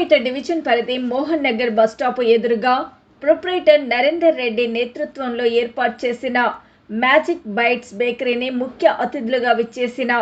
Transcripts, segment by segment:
Suryapet division పరిధి Mohan Nagar bus stop ఎదురుగా proprietor Narender Reddy నేతృత్వంలో ఏర్పాటు చేసిన మ్యాజిక్ బైట్స్ బేకరీని ముఖ్య అతిథులుగా విచ్చేసిన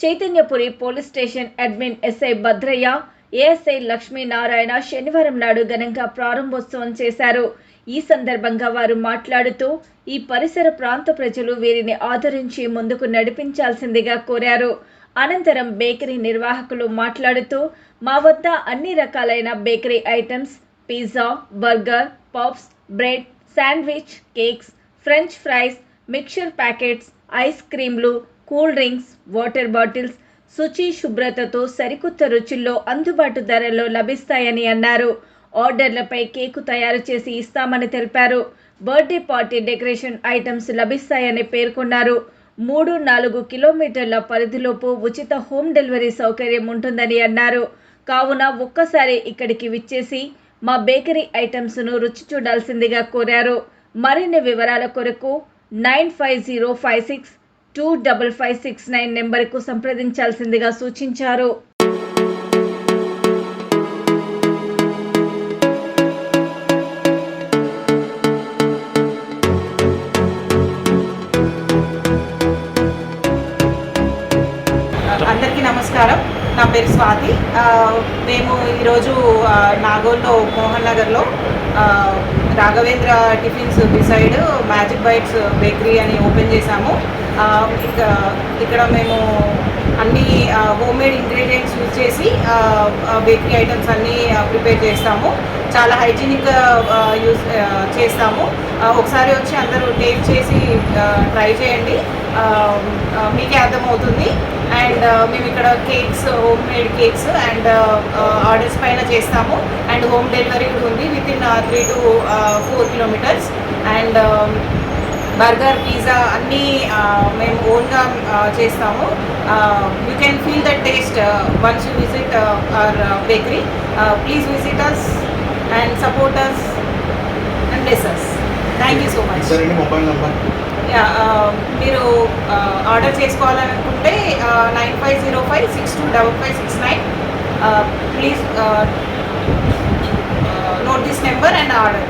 Chaitanyapuri police station admin SI Bhadraiah ASI Lakshminarayana శనివారం నాడు ఘనంగా ప్రారంభోత్సవం చేశారు. ఈ సందర్భంగా వారు మాట్లాడుతూ ఈ పరిసర ప్రాంత ప్రజలు వీరిని ఆదరించి ముందుకు నడిపించాల్సిందిగా కోరారు. అనంతరం బేకరీ నిర్వాహకులు మాట్లాడుతూ మా వద్ద అన్ని రకాలైన bakery items pizza burger pops bread sandwich cakes french fries mixture packets ice క్రీంలు cool drinks water bottles శుచి శుభ్రతతో సరికొత్త రుచుల్లో అందుబాటు ధరల్లో లభిస్తాయని అన్నారు. ఆర్డర్లపై కేకు తయారు చేసి ఇస్తామని తెలిపారు. బర్త్డే పార్టీ డెకరేషన్ ఐటమ్స్ లభిస్తాయని పేర్కొన్నారు. మూడు నాలుగు కిలోమీటర్ల పరిధిలోపు ఉచిత హోమ్ డెలివరీ సౌకర్యం ఉంటుందని అన్నారు. కావున ఒక్కసారి ఇక్కడికి విచ్చేసి మా బేకరీ ఐటమ్స్ను రుచి చూడాల్సిందిగా కోరారు. మరిన్ని వివరాల కొరకు nine five zero five six two double five six nine నెంబర్కు సంప్రదించాల్సిందిగా సూచించారు. పేరు స్వాతి. మేము ఈరోజు నాగోల్లో మోహన్ నగర్లో Raghavendra tiffins beside magic bites bakery అని ఓపెన్ చేశాము. ఇక ఇక్కడ మేము అన్ని హోమ్ మేడ్ ఇంగ్రీడియంట్స్ యూజ్ చేసి బేకరీ ఐటమ్స్ అన్నీ ప్రిపేర్ చేస్తాము. చాలా హైజీనిక్గా యూజ్ చేస్తాము. ఒకసారి వచ్చి అందరూ టేస్ట్ చేసి ట్రై చేయండి. మీకే అర్థమవుతుంది. అండ్ మేము ఇక్కడ cakes home made cakes and orders పైన చేస్తాము. అండ్ హోమ్ డెలివరీ కూడా ఉంది within three to four kilometres and burger pizza అన్నీ మేము ఓన్గా చేస్తాము. You can feel the taste once you visit our bakery please visit us and support us and bless us thank you so much మీరు order చేసుకోవాలనుకుంటే nine five zero five six two double five six nine. Please note this number and order